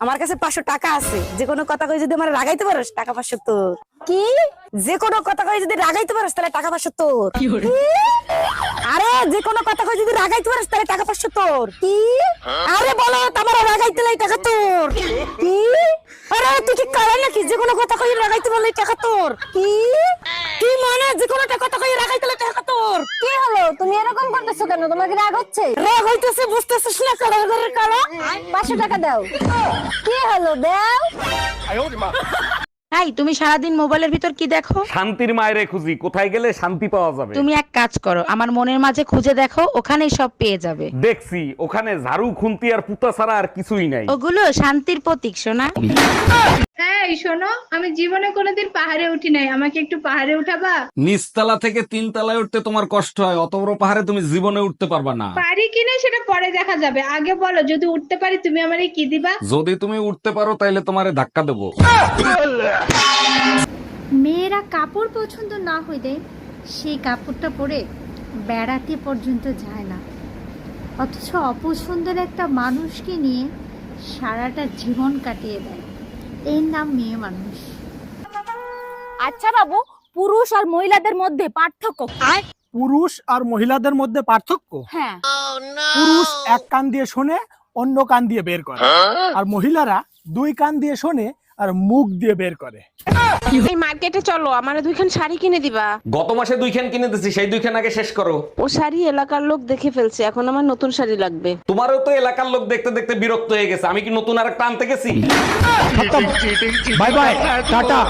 আমার কাছে পাঁচশো টাকা আছে। যে কোনো কথা কই যদি আমার রাগাইতে পারোস টাকা পাঁচশো তোর। কি? যে কোনো কথা কই যদি রাগাইতে পারোস তাহলে টাকা পাঁচশো তোর। আরে যে কোনো কথা কই যদি রাগাইতে পারোস তাহলে টাকা পাঁচশো তোর। কি? আরে বলো তোমার রাগাইতে লাই টাকা তোর। কি? আরে তুই কি কারে নাকি? যে কোনো কথা কই রাগাইতে বললে টাকা তোর। কি? কি মানে? যে কোনো একটা কথা কই রাগাইতে লাই টাকা তোর? কি হলো? তুমি এরকম করতেছো কেন? তোমার কি রাগ হচ্ছে? রাগ হইতেছে বুঝতেছিস না কারও ঘরের কালো? পাঁচশো টাকা দাও। কি হলো? দাও। তুমি সারাদিন মোবাইলের ভিতর কি দেখো? শান্তির মায়েরে খুঁজি কোথায় গেলে শান্তি পাওয়া যাবে? তুমি এক কাজ করো আমার মনের মাঝে খুঁজে দেখো ওখানেই সব পেয়ে যাবে। দেখছি ওখানে ঝাড়ু খুন্তি আর পুতা ছাড়া আর কিছুই নাই। ওগুলো শান্তির প্রতীক সোনা। এই শোনো আমি জীবনে কোনোদিন পাহাড়ে উঠি নাই। আমাকে একটু পাহাড়ে উঠাবা? নিচতলা থেকে তিন তলায় উঠতে তোমার কষ্ট হয়। অত বড় পাহাড়ে তুমি জীবনে উঠতে পারবা না। পারি কিনা সেটা পরে দেখা যাবে। আগে বলো যদি উঠতে পারি তুমি আমারে কি দিবা? যদি তুমি উঠতে পারো তাইলে তোমারে ধাক্কা দেবো। মেয়েরা কাপড় পছন্দ না হইলে সেই কাপড়টা পরে বেড়াতে পর্যন্ত যায় না। অথচ অপছন্দের একটা মানুষকে নিয়ে সারাটা জীবন কাটিয়ে দেয়। এর নাম মেয়ে মানুষ। আচ্ছা বাবু পুরুষ আর মহিলাদের মধ্যে পার্থক্য? পুরুষ আর মহিলাদের মধ্যে পার্থক্য? হ্যাঁ। পুরুষ এক কান দিয়ে শোনে অন্য কান দিয়ে বের করে। আর মহিলারা দুই কান দিয়ে শোনে আর মুখ দিয়ে বের করে। এই মার্কেটে চলো আমার দুইখান শাড়ি কিনে দিবা। গত মাসে দুইখান কিনে দিছি সেই দুইখান আগে শেষ করো। ও শাড়ি এলাকার লোক দেখে ফেলছে এখন আমার নতুন শাড়ি লাগবে। তোমারও তো এলাকার লোক দেখতে দেখতে বিরক্ত হয়ে গেছে আমি কি নতুন আর একটা আনতে গেছি? Bye bye tata.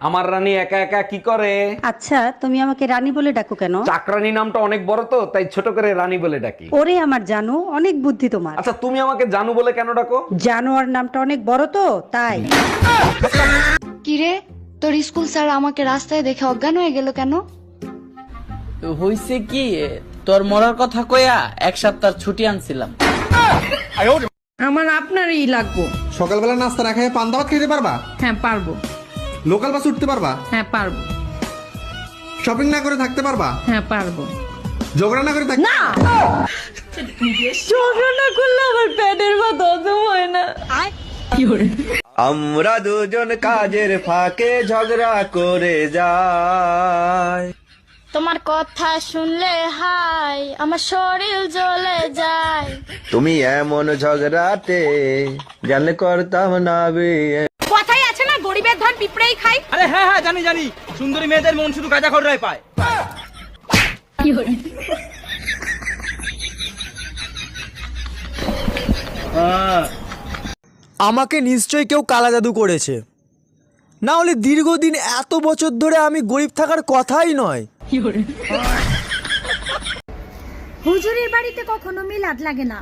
আমার রানী একা একা কি করে? আচ্ছা তুমি আমাকে রানী বলে ডাকো কেন? চাকরানী নামটা অনেক বড় তো তাই ছোট করে রানী বলে ডাকি। ওরে আমার জানো অনেক বুদ্ধি তোমার। আচ্ছা তুমি আমাকে জানু বলে কেন ডাকো? জানোয়ার নামটা অনেক বড় তো তাই। কিরে তোর স্কুল স্যার আমাকে রাস্তায় দেখে অজ্ঞান হয়ে গেল কেন? হইছে কি তোর মরার কথা কয়া এক সপ্তাহ ছুটি আনছিলাম। আমার আপনারই লাগবো। সকালবেলা নাস্তা না খেয়ে পান দাবাত খেতে পারবা? হ্যাঁ পারব। লোকাল বাস উঠতে পারবা? হ্যাঁ পারব। শপিং না করে থাকতে পারবা? হ্যাঁ পারব। ঝগড়া না করে থাকতে আমরা দুজন কাজের ফাঁকে ঝগড়া করে যাই। তোমার কথা শুনলে হাই আমার শরীর জ্বলে যায়। তুমি এমন ঝগড়াতে জানলে করতাম না বিয়ে কথাই আছে না গরিবের ধান পিঁপড়েই খাই? আরে হ্যাঁ হ্যাঁ জানি জানি। সুন্দরী মেয়েদের মন শুধু গাঁজা খড়রাই পায়। আমাকে নিশ্চয়ই কেউ কালা জাদু করেছে। না হলে দীর্ঘদিন এত বছর ধরে আমি গরিব থাকার কথাই নয়। হুজুরের বাড়িতে কখনো মিলাদ লাগে না।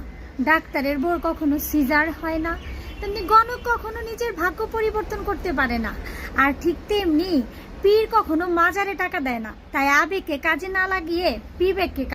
ডাক্তারের বোর কখনো সিজার হয় না। তেমনি গণক কখনো নিজের ভাগ্য পরিবর্তন করতে পারে না। আর ঠিক তেমনি পীর কখনো মাজারে টাকা দেয় না। তাই আবেগকে কাজে না লাগিয়ে বিবেককে